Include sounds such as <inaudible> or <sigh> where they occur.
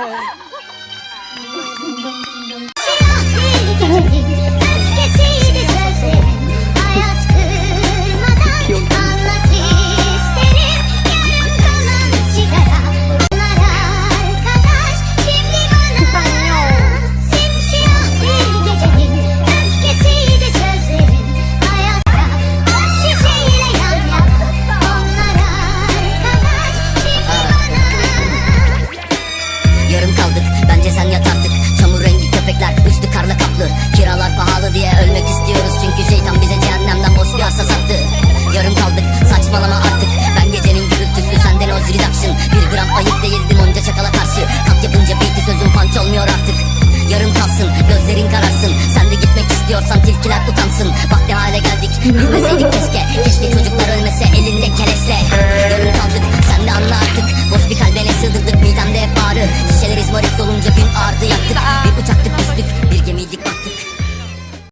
哈 <laughs> saçmalama artık. Ben gecenin gürültüsü senden o reduction Bir gram ayıp değildim onca çakala karşı. Kalk yapınca beat'i sözüm punch olmuyor artık. Yarım kalsın gözlerin kararsın. Sen de gitmek istiyorsan tilkiler utansın. Vakti hale geldik. Bilmeseydik Keşke